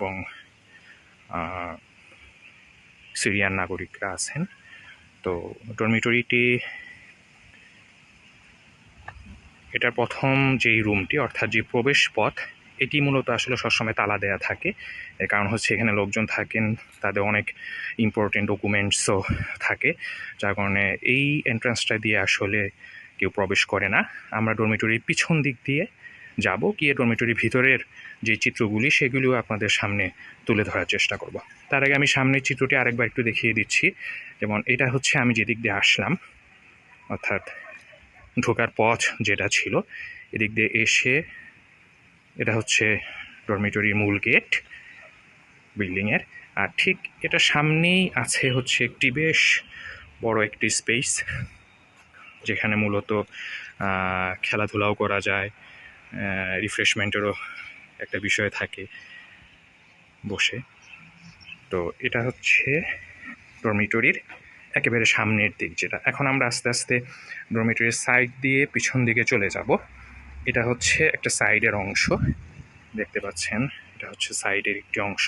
এবং সিরিয়ান নাগরিকরা আছেন। তো ডরমিটরিটি এটার প্রথম যেই রুমটি, অর্থাৎ যে প্রবেশ পথ এটি মূলত আসলে সবসময় তালা দেয়া থাকে। এর কারণ হচ্ছে এখানে লোকজন থাকেন, তাদের অনেক ইম্পর্টেন্ট ডকুমেন্টসও থাকে। যার কারণে এই এন্ট্রান্সটা দিয়ে আসলে কেউ প্রবেশ করে না। আমরা ডরমিটরির পিছন দিক দিয়ে যাব, গিয়ে ডরমিটরির ভিতরের যে চিত্রগুলি, সেগুলিও আপনাদের সামনে তুলে ধরার চেষ্টা করব। তার আগে আমি সামনের চিত্রটি আরেকবার একটু দেখিয়ে দিচ্ছি। যেমন এটা হচ্ছে আমি যেদিক দিয়ে আসলাম, অর্থাৎ ঢোকার পথ যেটা ছিল, এদিক দিয়ে এসে এটা হচ্ছে ডরমিটরির মূল গেট বিল্ডিংয়ের। আর ঠিক এটা সামনেই আছে হচ্ছে একটি বেশ বড় একটি স্পেস যেখানে মূলত খেলাধুলাও করা যায়। রিফ্রেশমেন্টেরও একটা বিষয় থাকে বসে। তো এটা হচ্ছে ডরমিটরির একেবারে সামনের দিক যেটা। এখন আমরা আস্তে আস্তে ডরমিটরির সাইড দিয়ে পিছন দিকে চলে যাব। এটা হচ্ছে একটা সাইডের অংশ, দেখতে পাচ্ছেন। এটা হচ্ছে সাইডের একটি অংশ।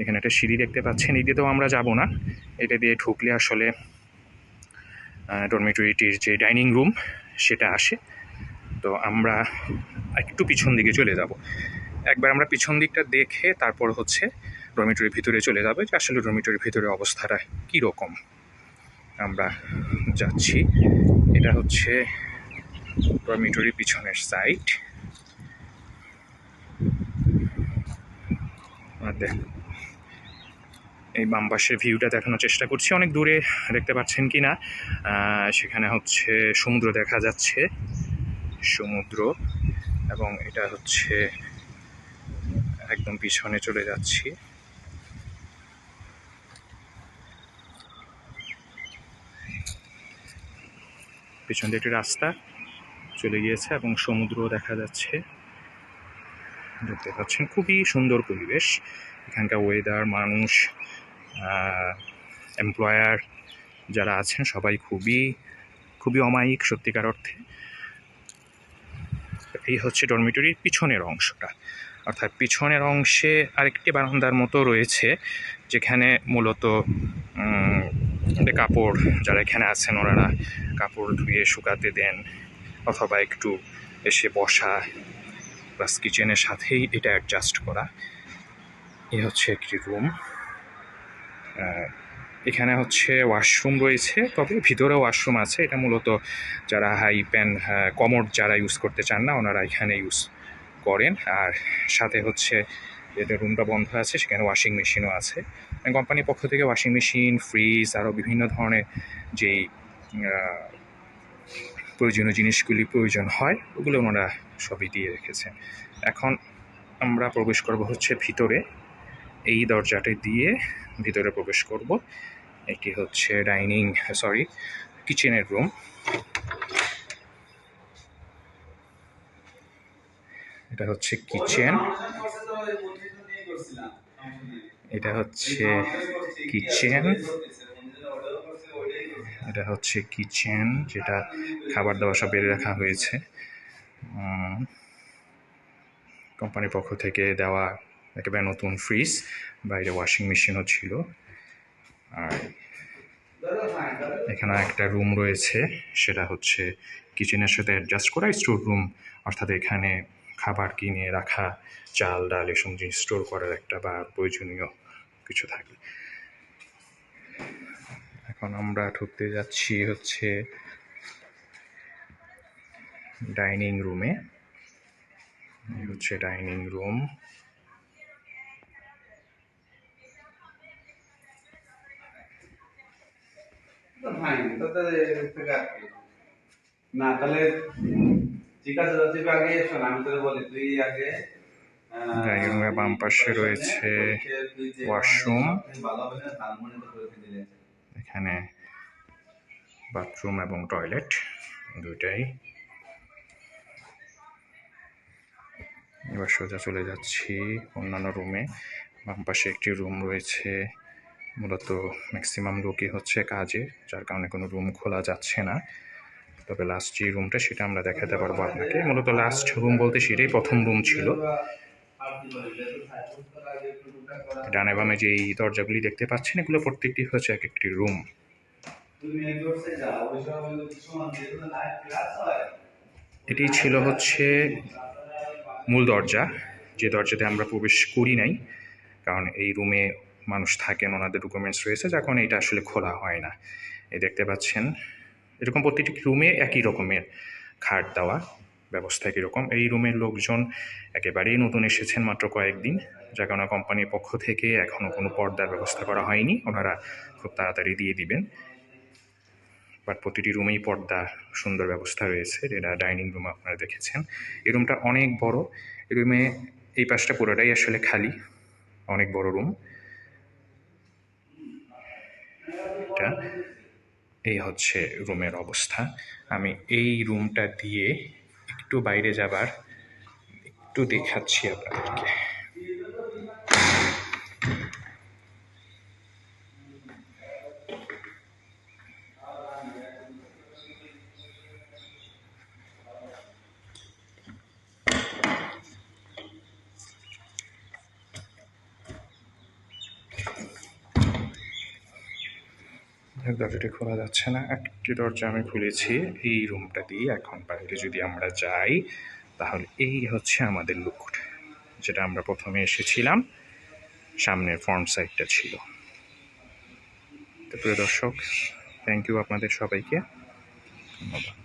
এখানে একটা সিঁড়ি দেখতে পাচ্ছেন। এই দিয়ে তো আমরা যাব না। এটা দিয়ে ঢুকলে আসলে ডরমিটরিটির যে ডাইনিং রুম সেটা আসে। তো আমরা একটু পিছন দিকে চলে যাব। একবার আমরা পিছন দিকটা দেখে তারপর হচ্ছে ডরমিটরির ভিতরে চলে যাবে যে আসলে ডরমিটরির ভিতরে অবস্থাটা কীরকম। আমরা যাচ্ছি। এটা হচ্ছে ডরমিটরির পিছনের সাইড এই বাম পাশের ভিউটা দেখানোর চেষ্টা করছি। অনেক দূরে দেখতে পাচ্ছেন কি না সেখানে হচ্ছে সমুদ্র দেখা যাচ্ছে। সমুদ্র এবং এটা হচ্ছে একদম পিছনে চলে যাচ্ছি। পিছন দিয়ে একটি রাস্তা চলে গিয়েছে এবং সমুদ্র দেখা যাচ্ছে। দেখতে পাচ্ছেন খুবই সুন্দর পরিবেশ। এখানকার ওয়েদার মানুষ এমপ্লয়ার যারা আছেন সবাই খুবই খুবই অমায়িক সত্যিকার অর্থে। এই হচ্ছে ডরমিটরির পিছনের অংশটা। অর্থাৎ পিছনের অংশে আরেকটি বারান্দার মতো রয়েছে, যেখানে মূলত কাপড় যারা এখানে আছেন ওনারা কাপড় ধুয়ে শুকাতে দেন অথবা একটু এসে বসা প্লাস কিচেনের সাথেই এটা অ্যাডজাস্ট করা। এ হচ্ছে একটি রুম এখানে হচ্ছে ওয়াশরুম রয়েছে, তবে ভিতরে ওয়াশরুম আছে। এটা মূলত যারা হাই প্যান কমোড যারা ইউজ করতে চান না, ওনারা এখানে ইউজ করেন। আর সাথে হচ্ছে যেটা রুমটা বন্ধ আছে, সেখানে ওয়াশিং মেশিনও আছে। কোম্পানির পক্ষ থেকে ওয়াশিং মেশিন ফ্রিজ আরও বিভিন্ন ধরনের যেই প্রয়োজনীয় জিনিসগুলি প্রয়োজন হয়, ওগুলো ওনারা সবই দিয়ে রেখেছেন। এখন আমরা প্রবেশ করব হচ্ছে ভিতরে। এই দরজাটি দিয়ে ভিতরে প্রবেশ করব। এটি হচ্ছে ডাইনিং, সরি, কিচেনের রুম। এটা হচ্ছে কিচেন। এটা হচ্ছে কিচেন। এটা হচ্ছে কিচেন, যেটা খাবার দাবার সব বেড়ে রাখা হয়েছে। কোম্পানির পক্ষ থেকে দেওয়া একেবারে নতুন ফ্রিজ বাইরে ওয়াশিং মেশিনও ছিল। আর এখানে একটা রুম রয়েছে, সেটা হচ্ছে কিচেনের সাথে অ্যাডজাস্ট করা স্টোর রুম অর্থাৎ এখানে খাবার কিনে রাখা, চাল, ডাল, এসব জিনিস স্টোর করার একটা বা প্রয়োজনীয় কিছু থাকে এখন আমরা ঢুকতে যাচ্ছি হচ্ছে ডাইনিং রুমে হচ্ছে ডাইনিং রুম না তাহলে ঠিক আছে তুই আগে শোন আমি তোকে বলি তুই আগে বাম পাশে রয়েছে ওয়াশরুম এখানে বাথরুম এবং টয়লেট দুইটাই। এবার সোজা চলে যাচ্ছি অন্যান্য রুমে বাম পাশে একটি রুম রয়েছে। মূলত ম্যাক্সিমাম লোকই হচ্ছে কাজে, যার কারণে কোনো রুম খোলা যাচ্ছে না। তবে লাস্ট যে রুমটা সেটা আমরা দেখাতে পারব আপনাকে। মূলত লাস্ট রুম বলতে সেটাই প্রথম রুম ছিল। ডানে বামে যে এই দরজাগুলি দেখতে পাচ্ছেন, এগুলো প্রত্যেকটি হচ্ছে এক একটি রুম এটি ছিল হচ্ছে মূল দরজা, যে দরজাতে আমরা প্রবেশ করি নাই, কারণ এই রুমে মানুষ থাকেন, ওনাদের ডকুমেন্টস রয়েছে যার কারণে এটা আসলে খোলা হয় না। এই দেখতে পাচ্ছেন, এরকম প্রতিটি রুমে একই রকমের খাট দেওয়া, ব্যবস্থা রকম। এই রুমের লোকজন একেবারেই নতুন এসেছেন মাত্র কয়েকদিন যার কারণে কোম্পানির পক্ষ থেকে এখনও কোনো পর্দার ব্যবস্থা করা হয়নি, ওনারা খুব তাড়াতাড়ি দিয়ে দিবেন। বাট প্রতিটি রুমেই পর্দা, সুন্দর ব্যবস্থা রয়েছে এটা ডাইনিং রুম আপনারা দেখেছেন। এই রুমটা অনেক বড়, এই রুমে এই পাশটা পুরোটাই আসলে খালি, অনেক বড় রুম এটা এই হচ্ছে রুমের অবস্থা। আমি এই রুমটা দিয়ে একটু বাইরে যাবার, একটু দেখাচ্ছি আপনাদেরকে। দেখ, দরজাটি খোলা যাচ্ছে না একটি দরজা আমি খুলেছি এই রুমটা দিয়ে এখন বাইরে যদি আমরা যাই তাহলে এই হচ্ছে আমাদের লুক যেটা আমরা প্রথমে এসেছিলাম সামনের ফ্রন্ট সাইডটা ছিল। তো প্রিয় দর্শক থ্যাংক ইউ আপনাদের সবাইকে ধন্যবাদ।